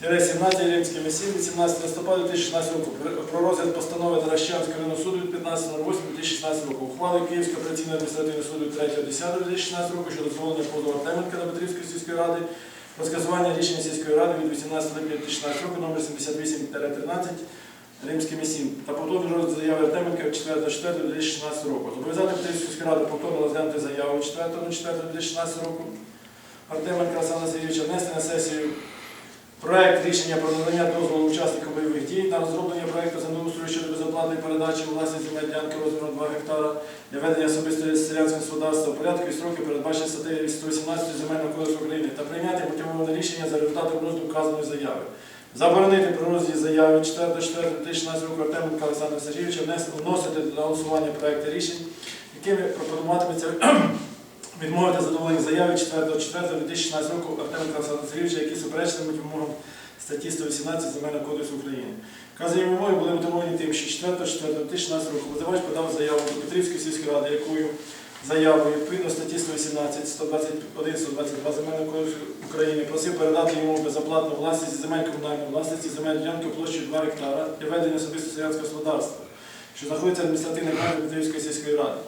17 Римськими 7 18 листопада 2016 року про розгляд постанови Таращанського районного суду від 15.08.2016 року. Ухвали Київського операційного адміністративного суду 3.10.2016 року щодо дозволення позову Артеменка до Петрівської сільської ради про скасування рішення сільської ради від 18 липня 2016 року номер 78-13 Римськими 7 та повторний розгляд заяви Артеменка від 4.4.2016 року. Зобов'язати Петрівську сільську раду повторно розглянути заяву 4.4.2016 року Артеменка Олександра Сергійовича внести на сесію Проект рішення про надання дозволу учасникам бойових дій на розроблення проекту землеустрою щодо безоплатної передачі у власність земель ділянки розміром 2 гектара для ведення особистої селянського господарства в порядку і строки передбачені статтею 118 Земельного кодексу України та прийняти мотивоване рішення за результатом розгляду вказаної заяви. Заборонити при розгляді заяви 4.4.2016 року Артеменка Олександра Сергійовича вносити до голосування проекти рішень, якими пропонуватиметься відмовити задоволення заяви 4.4.2016 року Олександра Сергійовича, які суперечитимуть вимогам статті 118 Земельного кодексу України. Вказані вимоги були мотивовані тим, що 4.4.2016 року видавач подав заяву до Петрівської сільської ради, якою заявою відповідно статті 118, 121, 122 Земельного кодексу України просив передати йому безоплатну власність земель комунальної власності земель ділянки площею 2 гектара для ведення особисто селянського господарства, що знаходиться адміністративним межі Петрівської сільської ради.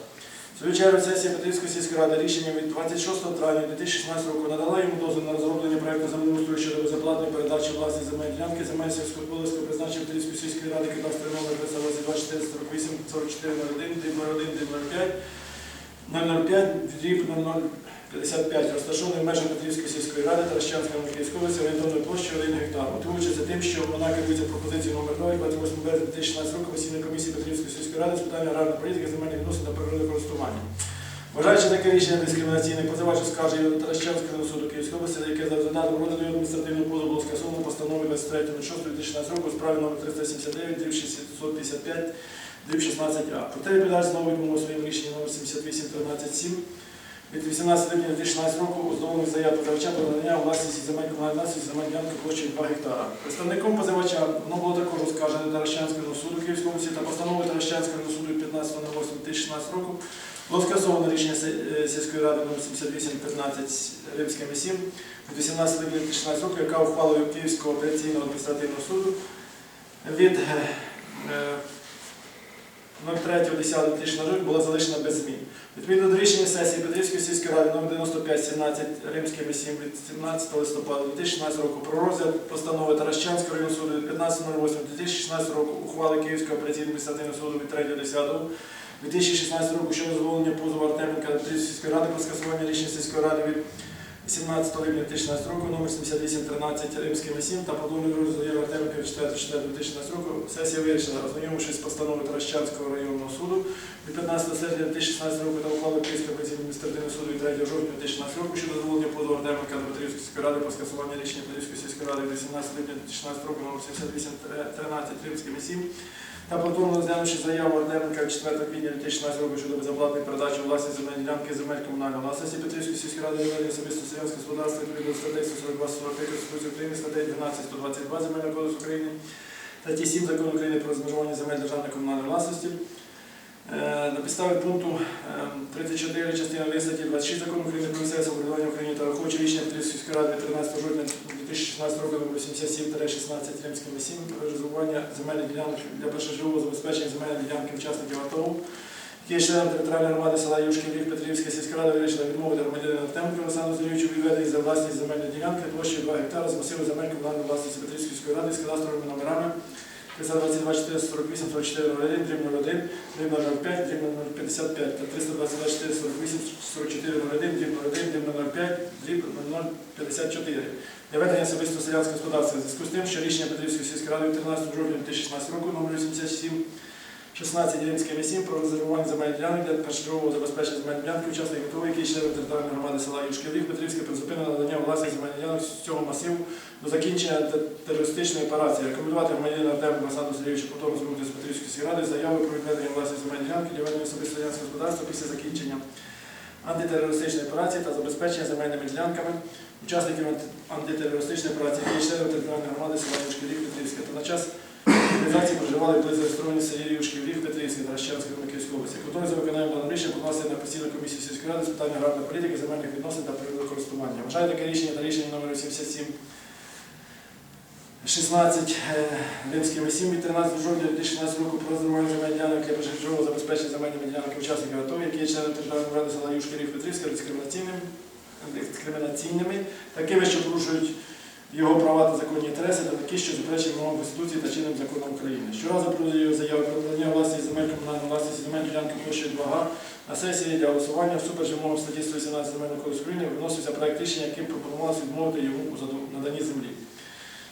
Свою чергу сесія Петрівської сільської ради рішенням від 26 травня 2016 року надала йому дозвіл на розроблення проєкту землеустрою щодо безоплатної передачі власної земель ділянки земель сільськогосподарського призначення Петрівської сільської ради кадастровий номер 324 48 44 01 01 05 005 дріб 0055, розташований в межах Петрівської сільської ради та Рощанської Київської області орієнтовною площею 1 гектар. Мотивуючи тим, що вона керується пропозицією номер 2 28 березня 2016 року постійної комісії Петрівської сільської ради з питань аграрної політики, земельних відносин та природокористування. Вважаючи таке рішення дискримінаційне, позивач до Таращанського суду Київської області, яке за результатом розгляду адміністративного позову було скасовано постановою 23.06.2016 року у справі номер 379 дріб 655 дріб 16А. Проте відповідач знову відмовив своїм рішенням номер 78.13.7 від 18 липня 2016 року оздоровлених заяв позивача про надання у власності земель ділянки площею 2 гектара. Представником позивача воно було також оскаржено Таращанського суду Київської області та постановою Таращанського суду від 15.08.2016 року було скасовано рішення е, сільської ради номер 7815 Римськими 7 від 18 липня 2016 року, яка ухвалою Київського апеляційного адміністративного суду від е, е, 03.10.2016 року була залишена без змін. Відповідно до рішення сесії Петрівської сільської ради номер 9517 Римськими 7 від 17 листопада 2016 року про розгляд постанови Таращанського районного суду від 15.08.2016 року ухвали Київського апеляційного адміністративного суду від 3.10 2016 року щодо дозволення позову Артеменка Петрівської сільської ради про скасування рішення сільської ради від 17 липня 2016 року номер 7813 Римськими 7 та подобний розгляд заяви Артеменка від 4.4.2016 року сесія вирішила, ознайомившись з постановою Таращанського районного суду. Від 15 серпня 2016 року та ухвали Київського адміністративного суду від 3 жовтня 2016 року щодо дозволення позову Артеменка до Петрівської сільської ради про скасування рішення Петрівської сільської ради від 18 липня 2016 року номер 7813 Римськими 7 та повторно розглянувши заяву від 4 квітня 2016 року щодо безоплатної передачі у власність земельної ділянки земель комунальної власності Петрівської сільської ради ведення особисто селянського господарства відповідно статей 142 45 Конституції України, статей 12 122 Земельного кодексу України, статті 7 Закону України про розмежування земель державної комунальної власності. Е, На підставі пункту е, 34 частини 1 статті 26 Закону України про місцеве самоврядування в Україні та враховуючи рішення Петрівської сільської ради 13 жовтня 2016 року номер 87-16 Римським 7 про резервування земельних ділянок для першочергового забезпечення земельної ділянки учасників АТО, які членом територіальної громади села Юшків Львів Петрівська сільська рада вирішила відмовити громадянина Артемку Олександру Зрійовичу відведення за власність земельної ділянки площею 2 гектара з масиву земель комунальної власності Петрівської ради з кадастровими номерами 322 448 44 01, дріб 01, 05, дріб 055 та 322 448 44 01, дріб 01, дріб 05, дріб 054 для ведення особистого селянського господарства. В зв'язку з тим, що рішення Петрівської сільської ради 13 жовтня 2016 року номер 87 16 Римськими 7 про резервування земельних ділянок для першочергового забезпечення земельної ділянки учасників АТО, які члени територіальної громади села Юшківлів, Петрівське призупинено надання власних земельних ділянок з цього масиву до закінчення терористичної операції. Рекомендувати громадянину Артему Олександру Сергійовичу повторно звернутися з Петрівської сільської ради з заявою про відведення власної земельної ділянки для ведення особистого селянського господарства після закінчення антитерористичної операції та забезпечення земельними ділянками учасників антитерористичної операції, є членами територіальної громади села Юшківлів, Петрівське та на час Організації проживали близько зареєстровані селі Юшків, Львів, Петрівський та Рощанської Київської області. Контроль за виконанням даного рішення покласти на постійну комісію сільської ради з питань аграрної політики, земельних відносин та природокористування. Вважаю таке рішення та рішення номер 87 16 е, римськими 7 від 13 жовтня 2016 року про ділянок для першочергового забезпечення земельними ділянки учасників АТО, які є членами територіальної ради села Юшки Рів Петрівська дискримінаційним, дискримінаційними, такими, що порушують його права та законні інтереси, та такі, що заперечують вимогам Конституції та чинним законом України. Щоразу про заяви про надання власності земель комунальної власності земель ділянки площею 2 га на сесії для голосування всупереч вимогам статті 118 Земельного кодексу України виносився проект рішення, яким пропонувалося відмовити йому у наданні землі.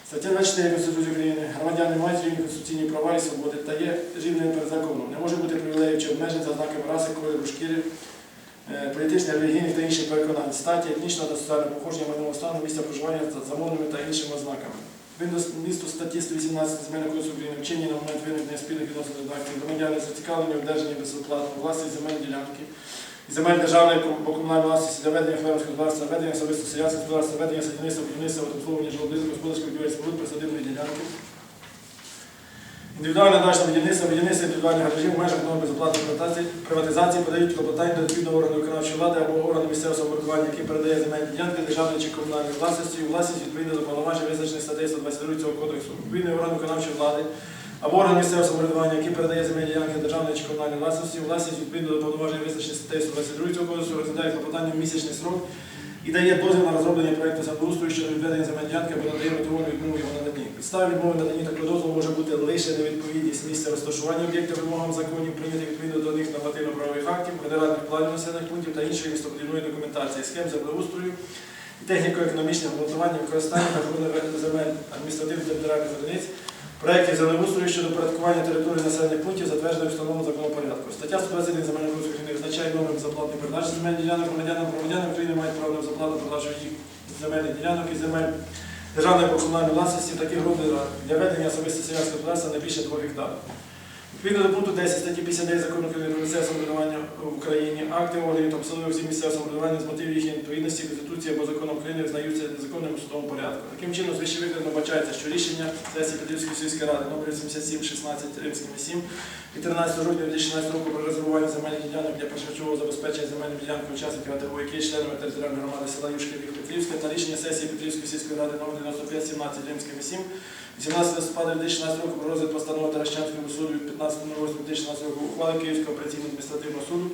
Стаття 24 Конституції України. Громадяни мають рівні конституційні права і свободи та є рівними перед законом. Не може бути привілеїв чи обмежень за знаками раси, кольору шкіри, е, політичних, релігійних та інших переконань, статі, етнічного та соціального походження майнового стану, місця проживання за замовними та іншими ознаками. Місту статті 118 Земельного кодексу України вчинені на момент виникнення спільних відносин до громадяни зацікавлені одержанні безоплатно власність земельної ділянки і земель державної або комунальної власності для ведення фермерського господарства, ведення особисто селянського господарства, ведення садівництва, будівництва, обслуговування житлових господарських будівель споруд присадибної ділянки. Індивідуальне дачне будівництво, будівництво індивідуальних гаражів в межах норм безоплатної приватизації подають клопотання до відповідного органу виконавчої влади або органу місцевого самоврядування, який передає земельні ділянки державної чи комунальної власності, у власність відповідно до повноважень, визначених статтею 122 цього кодексу. Відповідний орган виконавчої влади або орган місцевого самоврядування, який передає земельні ділянки державної чи комунальної власності, власність відповідно до повноважень, визначених статтею 122 цього кодексу, розглядає клопотання в місячний срок і дає дозвіл на розроблення проекту землеустрою щодо відведення земельної ділянки або надає мотивовану відмову його наданні. Підстави відмови наданні такого дозволу може бути лише невідповідність місця розташування об'єкта вимогам законів, прийнятих відповідно до них нормативно-правових актів, федеральних планів населених пунктів та іншої містобудівної документації, схем землеустрою і техніко-економічних обґрунтування використання та земель адміністративних територіальних одиниць, проєктів землеустрою щодо порядкування території населених пунктів, затверджених встановленому законопорядку. Стаття 121 Земельного України визначає номер безоплатної передачі земельних ділянок громадянам. Громадяни України мають право на заплату передачу їх земельних ділянок і земель державної комунальної власності таких групах для ведення особисто селянського господарства не більше 2 гектарів. Відповідно до пункту 10 статті 59 закону України про місцеве в Україні, акти органів та посадових осіб місцевого самоврядування з мотивів їхньої відповідності Конституції або законом України визнаються незаконним у судовому порядку. Таким чином, з вищевикладено вбачається, що рішення сесії Петрівської сільської ради номер 87 16 римськими 7 від 13 жовтня 2016 року про резервування земельних ділянок для першочергового забезпечення земельної ділянки учасників АТО, які членами територіальної громади села Юшків Петрівська та рішення сесії Петрівської сільської ради номер 95 17 римськими 7 18 листопада 2016 року про розгляд постанови Таращанського суду від 15.08.2016 року ухвали Київського операційного адміністративного суду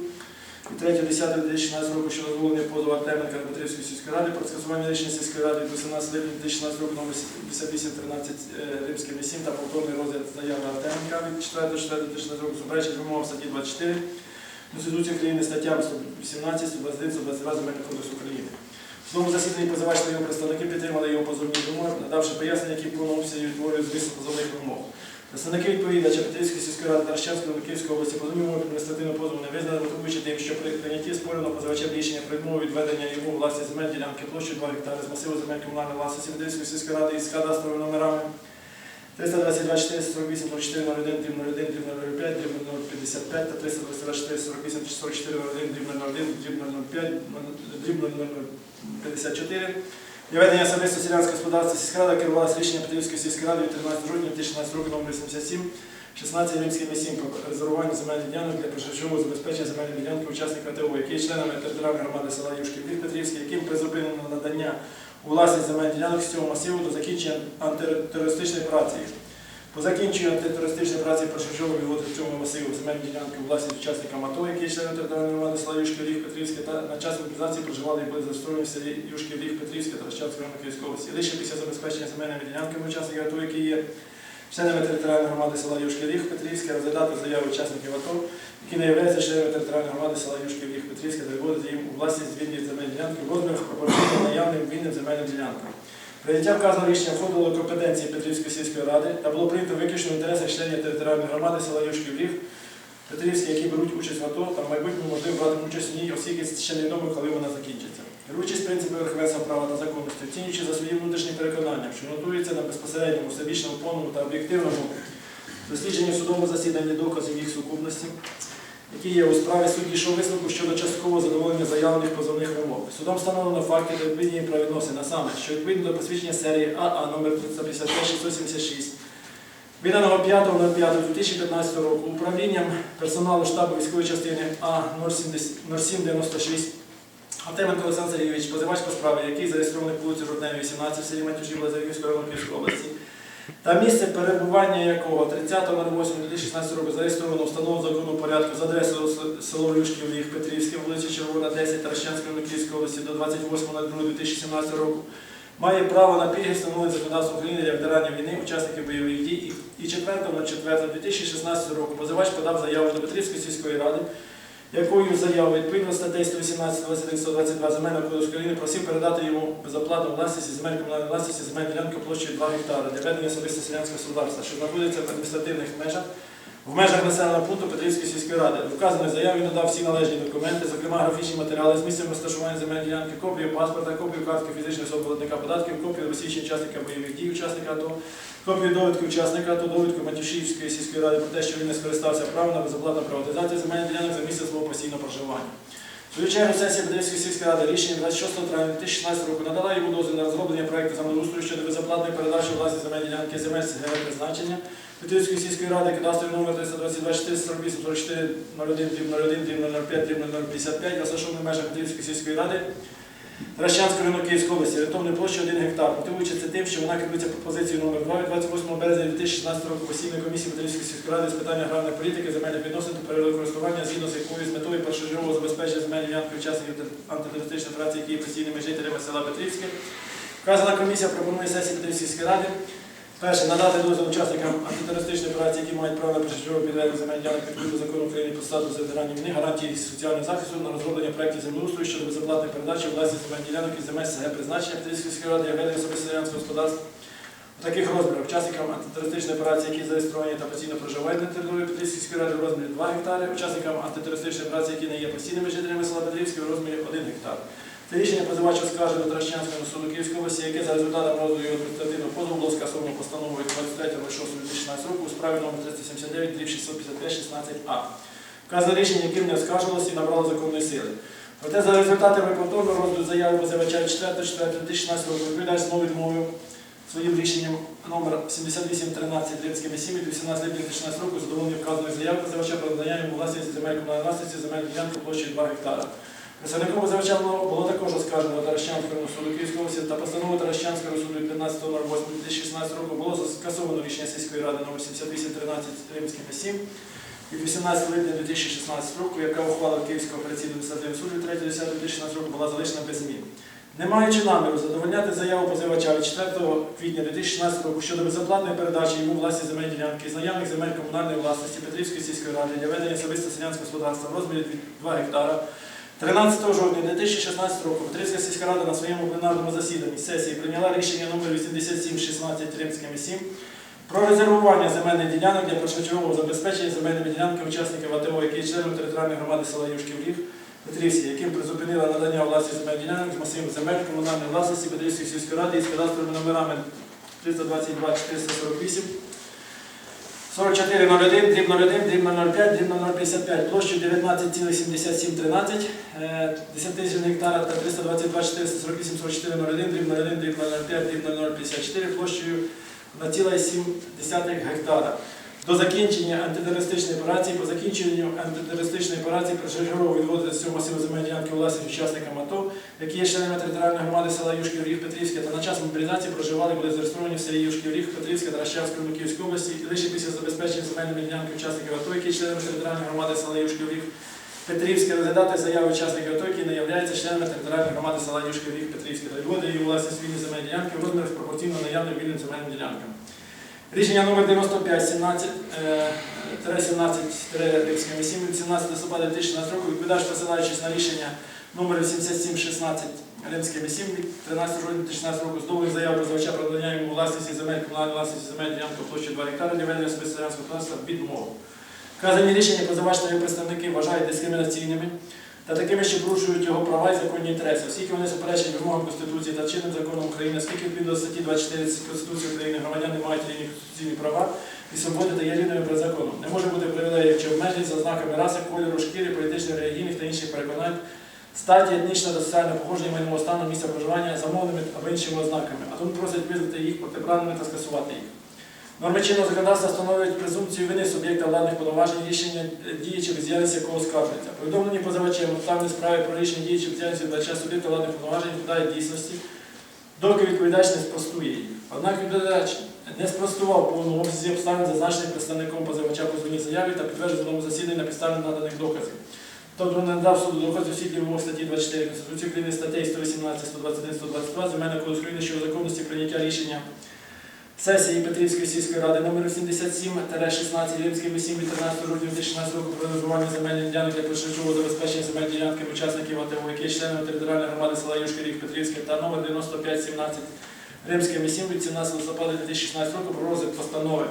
від 3.10.2016 року щодо дозволення позову Артеменка до Петрівської сільської ради про скасування рішення сільської ради від 18 липня 2016 року номер 5813 е, римськими 7 та повторний розгляд заяви Артеменка від 4.4.2016 року суперечить вимогам статті 24 Конституції України статтям 118, 121, 122 Земельного кодексу України. В судовому засіданні позивач та його представники підтримали його позовні вимоги, надавши пояснення, які в повному обсязі відтворюють зміст позовних вимог. Представники відповідача Петрівської сільської ради Тарщанської Київської області позовні вимоги адміністративного позову не визнали, мотивуючи тим, що при прийнятті спорено позивачем рішення про відмову відведення йому у власність земель ділянки площею 2 гектари з масиву земель комунальної власності Петрівської сільської ради із кадастровими номерами 322 448 04 01 01 05 дріб 055 та 322 448 44 01 дріб 01 дріб 005 дріб 0054 для ведення особисто селянського господарства сільська рада керувалася рішенням Петрівської сільської ради від 13 жовтня 2016 року номер 87 16 римськими 7 про резервування земельних ділянок для першочергового забезпечення земельної ділянки учасника ТО, які є членами територіальної громади села Юшків Петрівський, яким призупинено надання у власність земельних ділянок з цього масиву до закінчення антитерористичної операції. По закінченню антитерористичної операції першочергово відводить цьому масиву земельні ділянки у власність учасникам АТО, які є члени територіальної громади села Юшків Ріг Петрівське, та на час мобілізації проживали і були зареєстровані в селі Юшків Ріг Петрівське та Рощанської Київської області. Лише після забезпечення земельними ділянками учасників АТО, які є членами територіальної громади села Юшків Ріг Петрівське, розглядати заяви учасників АТО, які не являються членами територіальної громади села Юшків Ріг Петрівське, та відводити їм у власність звільні земельні ділянки в розмірах пропорційно наявним вільним земельним ділянкам. Прийняття вказаного рішення входило до компетенції Петрівської сільської ради та було прийнято виключно в інтересах членів територіальної громади села Юшків Ріг Петрівське, які беруть участь в АТО та в майбутньому можливо брати участь в ній, оскільки ще невідомо, коли вона закінчиться. Керуючись принципами верховенства права та законності, оцінюючи за своїм внутрішнім переконанням, що ґрунтується на безпосередньому, всебічному, повному та об'єктивному дослідженні в судовому засіданні доказів їх сукупності, які є у справі суд дійшов висновку щодо часткового задоволення заявлених позовних вимог. Судом встановлено факти та відповідні правовідносини, а саме, що відповідно до посвідчення серії АА номер 355-676 Виданого 5.05.2015 року управлінням персоналу штабу військової частини А0796 Артеменко Олександр Сергійович, позивач по справі, який зареєстрований по вулиці 18 в селі Матюжі Лазарівської району області, та місце перебування якого 30.08.2016 року зареєстровано установу закону порядку з адресою село Юшків Ліг Петрівське, вулиця Червона, 10, Таращанської Київської області до 28.02.2017 року. Має право на пільги, встановлені законодавством України для ветеранів війни, учасників бойових дій. І 4.04.2016 року позивач подав заяву до Петрівської сільської ради, якою заяву відповідно статей 118, 21, 122 Земельного кодексу України просив передати йому безоплатну власність із земель комунальної власності земель ділянки площею 2 гектари для ведення особисто селянського господарства, що знаходиться в адміністративних межах в межах населеного пункту Петрівської сільської ради. Вказаної заяві надав всі належні документи, зокрема графічні матеріали з місцем розташування земельної ділянки, копію паспорта, копію картки фізичної особи платника податків, копію посвідчення учасника бойових дій, учасника АТО, копію довідки учасника АТО, довідку Матюшівської сільської ради про те, що він не скористався правом на безоплатну приватизацію земельних ділянок за місце свого постійного проживання. Свою чергу сесія Петрівської сільської ради рішенням 26 травня 2016 року надала йому дозвіл на розроблення проекту землеустрою щодо безоплатної передачі у власність земельної ділянки земель сільського призначення Петрівської сільської ради, кадастровий номер 322 448 44 01 01 005 055, розташований в межах Петрівської сільської ради Тращанського району Київської області, орієнтовною площею 1 гектар, мотивуючи це тим, що вона керується пропозицією номер 2 від 28 березня 2016 року постійної комісії Петрівської сільської ради з питання аграрної політики, земельних відносин та перерозкористування згідно з якою з метою першочергового забезпечення земельної ділянки учасників антитерористичної операції, які є постійними жителями села Петрівське. Вказана комісія пропонує сесії Петрівської сільської ради Перше, надати дозвіл учасникам антитерористичної операції, які мають право на першочергове підведення земельних ділянок відповідно закону України про статус ветеранів війни, гарантії соціального захисту на розроблення проєктів землеустрою щодо безоплатної передачі власні земельних ділянок із земель СГ призначення Петрівської сільської ради для ведення особисто селянського господарства. У таких розмірах учасникам антитерористичної операції, які зареєстровані та постійно проживають на території Петрівської ради в розмірі 2 гектари, учасникам антитерористичної операції, які не є постійними жителями села Петрівське, в розмірі 1 гектар. Це рішення позивач оскаржує до Таращанського суду Київської області, яке за результатом розгляду адміністративного позову було скасовано постановою 23.06.2016 року у справі номер 379 655 16 а Вказане рішення, яким не оскаржувалося і набрало законної сили. Проте за результатами повторного розгляду заяви позивача 4.4.2016 року відповідач знову відмовив своїм рішенням номер 7813 Римськими 7 від 18 липня 2016 року задоволення вказаної заяви позивача про надання йому власності земель комунальної власності земельної ділянки площею 2 гектара. Представником позивача було також оскаржено Таращанського суду Київської області та постанову Таращанського суду від 15.08.2016 року було скасовано рішення сільської ради номер 7813 Римськими 7 від 18 липня 2016 року, яка ухвала Київського операційного адміністративного суду 3.10.2016 року була залишена без змін. Не маючи наміру задовольняти заяву позивача від 4 квітня 2016 року щодо безоплатної передачі йому власні земельні ділянки з наявних земель комунальної власності Петрівської сільської ради для ведення особисто селянського господарства в розмірі 2 гектара, 13 жовтня 2016 року Петрівська сільська рада на своєму пленарному засіданні сесії прийняла рішення номер 8716 Римськими 7 про резервування земельних ділянок для першочергового забезпечення земельними ділянками учасників АТО, які є членами територіальної громади села Юшків Ліг Петрівській, яким призупинила надання власних земельних ділянок з масивів земель комунальної власності Петрівської сільської ради із кадастровими номерами 322 448 4401, дріб 01, дріб 05, дріб 055, площу 19,7713, е, 10 тисяч гектара та 322 448 44 01, дріб 01, дріб 05, дріб 0054, площею 2,7 гектара. До закінчення антитерористичної операції, по закінченню антитерористичної операції першочергово відводити масиву земельної ділянки власність учасникам АТО, які є членами територіальної громади села Юшків Ріг Петрівське та на час мобілізації проживали були зареєстровані в селі Юшків Ріг Петрівське та Ращавської Київської області і лише після забезпечення земельними ділянки учасників АТО, які є членами територіальної громади села Юшків Ріг Петрівське розглядати заяви учасників АТО, які не являються членами територіальної громади села Юшків Ріг Петрівське та відводити її власність вільні земельні ділянки в розмірах пропорційно наявним вільним земельним ділянкам. Рішення номер 95 17 е, 17 Римськими 7 від 17 листопада 2016 року. Відповідач, посилаючись на рішення номер 8716 Римськими 7 від 13 жовтня 2016 року. З новою заявою позивача про надання йому власності земель комунальної власності земель ділянки площі 2 гектари для ведення особистого селянського господарства відмову. Вказані рішення позивач представники вважають дискримінаційними та такими, що порушують його права і законні інтереси, оскільки вони суперечать вимогам Конституції та чинним законом України, оскільки відповідно статті 24 Конституції України громадяни мають рівні конституційні права і свободи та є рівними перед законом. Не може бути привілеїв чи обмежень за ознаками раси, кольору, шкіри, політичних, релігійних та інших переконань, статі, етнічного та соціального походження майнового стану, місця проживання, замовними або іншими ознаками, а тому просять визнати їх протиправними та скасувати їх. Норми чинного законодавства встановлюють презумпцію вини суб'єкта владних повноважень рішення дії чи бездіяльність якого скаржується. Повідомлені позивачем обставини справи про рішення дії чи бездіяльність відбача суб'єкта владних повноважень відповідає дійсності, доки відповідач не спростує їх. Однак відповідач не спростував в повному обсязі обставин, зазначених представником позивача по звоній заяві та судовому засіданні на підставі наданих доказів. Тобто не надав суду доказів світлі вимог статті 24 Конституції України статей 118, 121, 122 Земельного кодексу України щодо законності прийняття рішення сесії Петрівської сільської ради номер 77-16 Римським 7 від 13 грудня 2016 року про розбування земельних ділянок для першочового забезпечення земельних ділянки учасників АТО, які членами територіальної громади села Юшка Рік Петрівське та номер 9517 Римським 7 від 17 листопада 2016 року про розгляд постанови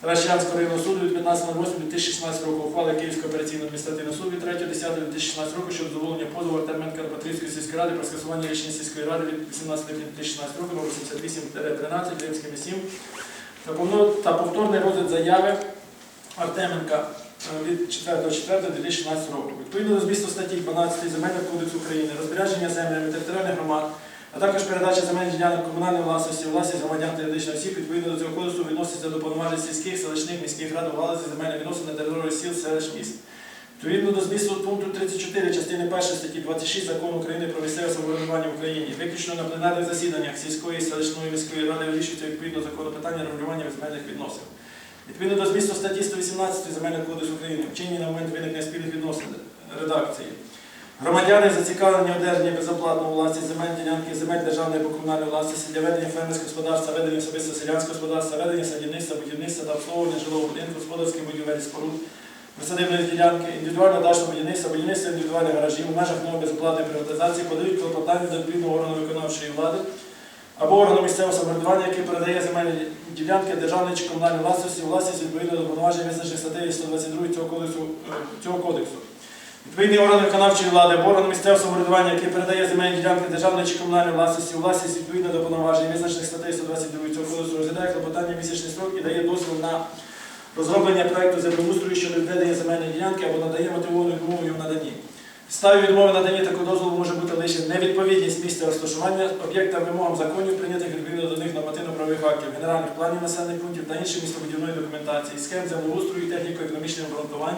Таращанського районного суду від 15.08.2016 року ухвали Київського операційного адміністративного суду від 3.10.2016 року щодо задоволення позову Артеменка Петрівської сільської ради про скасування рішення сільської ради від 18 липня 2016 року номер 78-13 Римським 7 та повторний розгляд заяви Артеменка е, від 4.4.2016 року. Відповідно до змісту статті 12 Земельного кодексу України, розпорядження землями територіальних громад, а також передача земельних ділянок комунальної власності, власність громадян та юридичних осіб, відповідно до цього кодексу відноситься до повноважень сільських, селищних, міських рад у галузі земельних відносин на території сіл, селищ, міст. Відповідно до змісту пункту 34 частини 1 статті 26 Закону України про місцеве самоврядування в Україні, виключно на пленарних засіданнях сільської, селищної міської ради вирішується відповідно закону питання регулювання земельних відносин. Відповідно до змісту статті 118 Земельного кодексу України, вчинені на момент виникнення спільних відносин редакції. Громадяни зацікавлені одержання безоплатно у власність земель ділянки, земель державної або комунальної власності для ведення фермерського господарства, ведення особисто селянського господарства, ведення садівництва, будівництва та обслуговування жилого будинку, господарських будівель споруд, присадибної ділянки, індивідуального дачного будівництва, будівництва індивідуальних гаражів у межах умов безоплатної приватизації подають клопотання до відповідного органу виконавчої влади або органу місцевого самоврядування, який передає земельні ділянки державної чи комунальної власності власність відповідно до повноважень визначених статтею 122 цього кодексу. Відповідний орган виконавчої влади або орган місцевого самоврядування, який передає земельні ділянки державної чи комунальної власності у власність відповідно до повноважень, визначених статтею 122 цього кодексу, розглядає клопотання місячний строк і дає дозвіл на розроблення проекту землеустрою щодо відведення земельної ділянки або надає мотивовану відмову в наданні. Підставою відмови наданні такого дозволу може бути лише невідповідність місця розташування об'єкта вимогам законів, прийнятих відповідно до них нормативно-правових актів, генеральних планів населених пунктів та іншої містобудівної документації, схем землеустрою техніко-економічних обґрунтувань,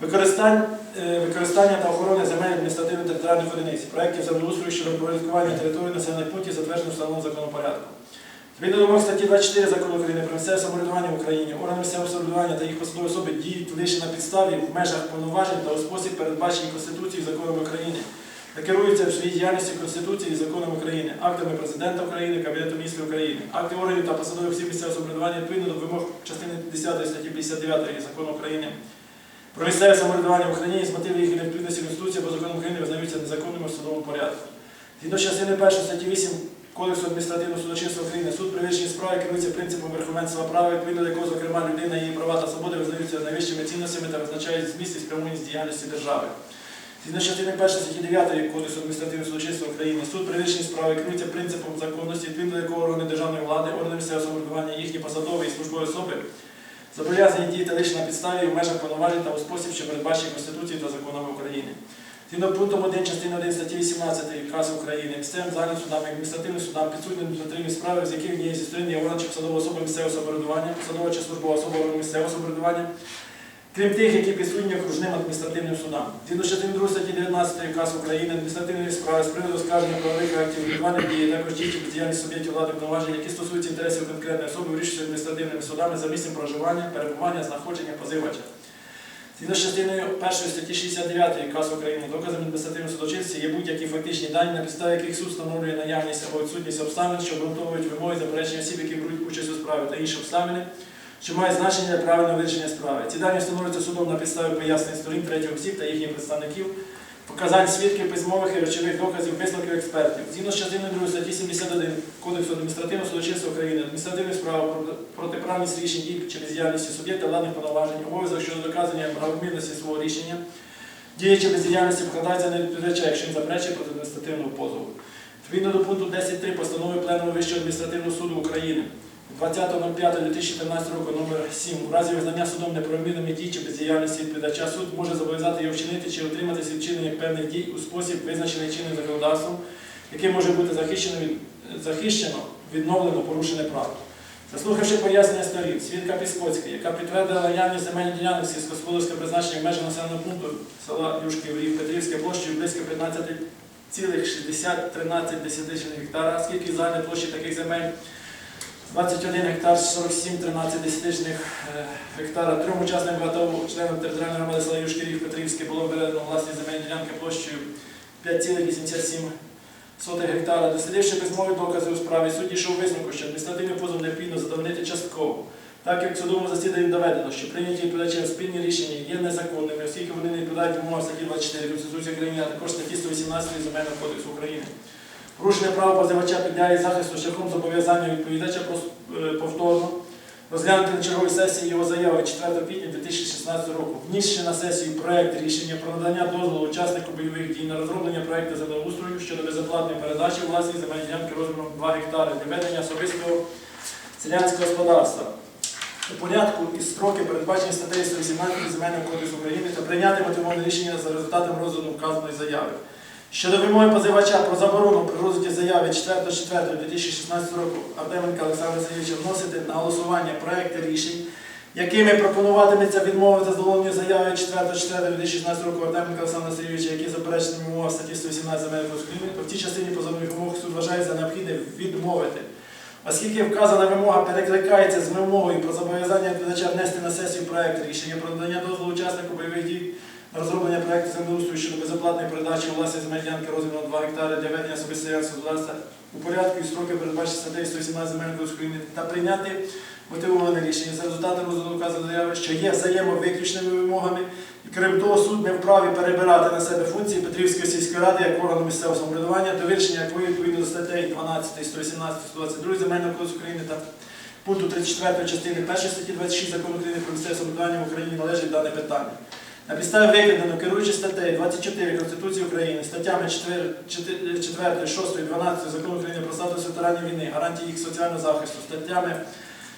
використань- е, використання та охорони земель адміністративно-територіальних одиниць, проєктів землеустрою щодо порядкування території населених пунктів, затверджених встановленим законопорядком. Згідно вимог статті 24 закону України про місцеве самоврядування в Україні, органи місцевого самоврядування та їх посадові особи діють лише на підставі в межах повноважень та у спосіб передбачені Конституцією і законом України, та керуються в своїй діяльності Конституцією і законом України, актами Президента України, Кабінету міністрів України, акти органів та посадових осіб місцевого самоврядування відповідно до вимог частини 10 статті 59 закону України про місцеве самоврядування в Україні з мотивів їх невідповідності Конституції або законом України визнаються незаконними в судовому порядку. Згідно з частини 1 статті 8 Кодексу адміністративного судочинства України суд при вирішенні справи керується принципом верховенства права, відповідно до якого, зокрема, людина, її права та свободи визнаються найвищими цінностями та визначають зміст і спрямованість діяльності держави. Згідно з частини 1 статті 9 Кодексу адміністративного судочинства України суд при вирішенні справи керується принципом законності, відповідно до якого органи державної влади, органи місцевого самоврядування, їхні посадові і службові особи зобов'язані діяти лише на підставі в межах повноважень та у спосіб, що передбачені Конституцією та законами України. Згідно пунктом 1 частини 1 статті 18 КАС України, місцевим загальним судам і адміністративним судам підсудним адміністративні справи, з яких однієї зі сторін є орган чи посадова особа місцевого самоврядування, посадова чи службова особа місцевого самоврядування, крім тих, які підсудні окружним адміністративним судам. Згідно з частини 2 статті 19 КАС України, адміністративні справи з приводу оскарження правових актів відбування дії, також дії чи бездіяльність суб'єктів влади повноважень, які стосуються інтересів конкретної особи, вирішуються адміністративними судами за місцем проживання, перебування, знаходження позивача. Згідно з частиною 1 статті 69 КАС України, доказом адміністративного судочинства є будь-які фактичні дані, на підставі яких суд встановлює наявність або відсутність обставин, що обґрунтовують вимоги заперечення осіб, які беруть участь у справі, та інші обставини, що мають значення правильного вирішення справи. Ці дані встановлюються судом на підставі пояснень сторін третіх осіб та їхніх представників, показань свідків, письмових і речових доказів, висновків експертів. Згідно з частиною 2 статті 71 Кодексу адміністративного судочинства України, адміністративних справ протиправність рішень дій чи бездіяльності суб'єкта владних повноважень, обов'язок щодо доказання правомірності свого рішення, дії чи бездіяльності покладається на відповідача, якщо він заперечує проти адміністративного позову. Відповідно до пункту 10.3 постанови Пленуму Вищого адміністративного суду України 20.05.2014 року номер 7 у разі визнання судом неправомірними дій чи бездіяльності відповідача суд може зобов'язати його вчинити чи отримати від вчинення певних дій у спосіб, визначений чинним законодавством, який може бути захищено, захищено відновлено порушене право. Заслухавши пояснення сторін, свідка Піскоцька, яка підтвердила наявність земельних ділянок сільськогосподарського призначення в межах населеного пункту села Юшків Рів Петрівське площею близько 15 20,6013 гектара, скільки загальна площі таких земель 21 гектар 47 13 десятичних гектара. Трьом учасникам АТО, членам територіальної громади села Юшкирів Петрівське було передано власні земельні ділянки площею 5,87 гектара. Дослідивши письмові докази у справі, суд дійшов висновку, що адміністративний позов необхідно задовольнити частково. Так як в судовому засіданні доведено, що прийняті відповідачем спільні рішення є незаконними, оскільки вони не відповідають вимогам статті 24 Конституції України, а також статті 118 Земельного кодексу України. Порушення права позивача підлягає захисту шляхом зобов'язання відповідача е, повторно розглянути на черговій сесії його заяви 4 квітня 2016 року, внісши на сесію проект рішення про надання дозволу учаснику бойових дій на розроблення проекту землеустрою щодо безоплатної передачі власної земельної ділянки розміром 2 гектари для ведення особистого селянського господарства у порядку і строки, передбачені статтею 118 Земельного кодексу України, та прийняти мотивоване рішення за результатом розгляду вказаної заяви. Щодо вимоги позивача про заборону при розгляді заяви 4.4.2016 року Артеменка Олександра Сергійовича вносити на голосування проекти рішень, якими пропонуватиметься відмовити задоволенню заяви 4.4.2016 року Артеменка Олександра Сергійовича, які заперечені вимоги статті 118 Земельного то в тій частині позовних вимог суд вважає за необхідне відмовити. Оскільки вказана вимога перекликається з вимогою про зобов'язання відповідача внести на сесію проект рішення про надання дозволу учаснику бойових дій розроблення проекту землеустрою щодо безоплатної передачі у власність земельної ділянки розміром 2 гектари для ведення особистого господарства у порядку і строки передбачені статтею 118 Земельного України та прийняти мотивоване рішення за результатом розгляду вказаної заяви, що є взаємовиключними вимогами, і крім того, суд не вправі перебирати на себе функції Петрівської сільської ради як органу місцевого самоврядування, до вирішення якої відповідно до статей 12, 118, 122 Земельного кодексу України та пункту 34 частини 1 статті 26 Закону України про місцеве самоврядування в Україні належить дане питання. На підставі викладено, керуючи статтею 24 Конституції України, статтями 4, 4, 4 6, 12 Закону України про статус ветеранів війни, гарантії їх соціального захисту, статтями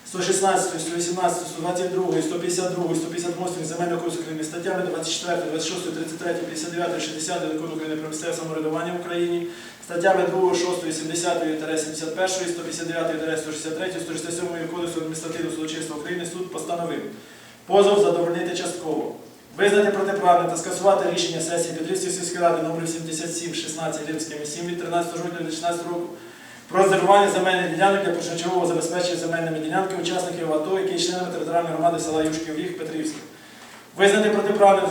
116, 118, 122, 152, 158 Земельного кодексу України, статтями 24, 26, 33, 59, 60 Закону України про місцеве самоврядування в Україні, статтями 2, 6, 70, 71, 159, 163, 167 Кодексу адміністративного судочинства України суд постановив позов задовольнити частково. Визнати протиправним та скасувати рішення сесії Петрівської сільської ради номер 77 16 Римськими 7 від 13 жовтня 2016 року про резервування земельних ділянок для першочергового забезпечення земельними ділянками учасників АТО, які є членами територіальної громади села Юшків Ріг Петрівське. Визнати протиправним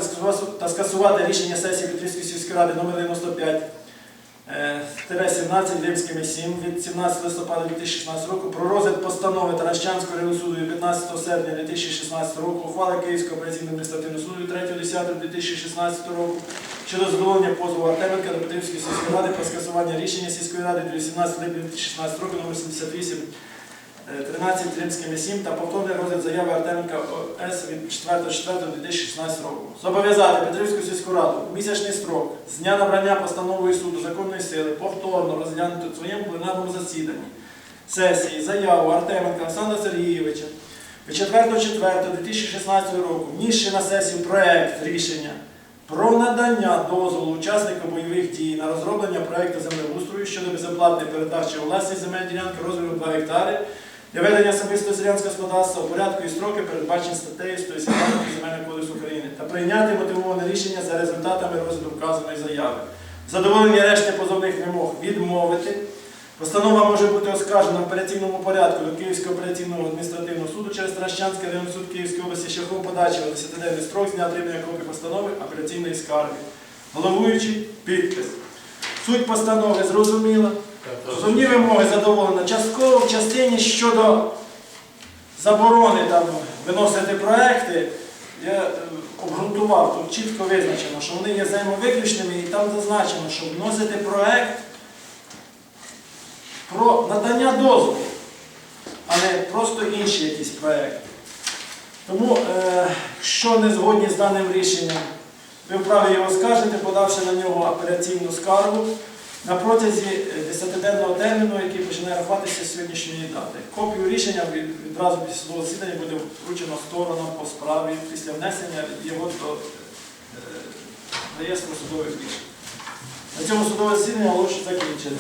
та скасувати- рішення сесії Петрівської сільської ради номер 95 е, 17 Римськими 7 від 17 листопада 2016 року про розгляд постанови Таращанського районного суду від 15 серпня 2016 року, ухвали Київського апеляційного адміністративного суду від 3.10.2016 року щодо задоволення позову Артеменка до Петрівської сільської ради про скасування рішення сільської ради від 18 липня 2016 року номер 78 е, 13 Римськими 7 та повторний розгляд заяви Артеменка ОС від 4.4.2016 року. Зобов'язати Петрівську сільську раду у місячний строк з дня набрання постановою суду законної сили повторно розглянути у своєму пленарному засіданні сесії заяву Артеменка Олександра Сергійовича від 4.4.2016 року, внісши на сесію проект рішення про надання дозволу учаснику бойових дій на розроблення проекту землеустрою щодо безоплатної передачі у власність земельної ділянки розміру 2 гектари для ведення особистого селянського господарства у порядку і строки, передбачені статтею 118 Земельного кодексу України, та прийняти мотивоване рішення за результатами розгляду вказаної заяви. Задоволення решти позовних вимог відмовити. Постанова може бути оскаржена в операційному порядку до Київського операційного адміністративного суду через Таращанський районний суд Київської області шляхом подачі в 10-денний строк з дня отримання копії постанови операційної скарги. Головуючий підпис. Суть постанови зрозуміла. Позовні вимоги задоволено. Частково в частині щодо заборони там, виносити проекти, я е, обґрунтував, тут чітко визначено, що вони є взаємовиключними і там зазначено, що вносити проект про надання дозволу, а не просто інші якісь проекти. Тому, е, якщо не згодні з даним рішенням, ви вправі його скажете, подавши на нього апеляційну скаргу на протязі е, 10-денного терміну, який починає рахуватися з сьогоднішньої дати. Копію рішення відразу після судового засідання буде вручено сторонам по справі після внесення його до е, реєстру судових рішень. На цьому судове засідання оголошую закінчено.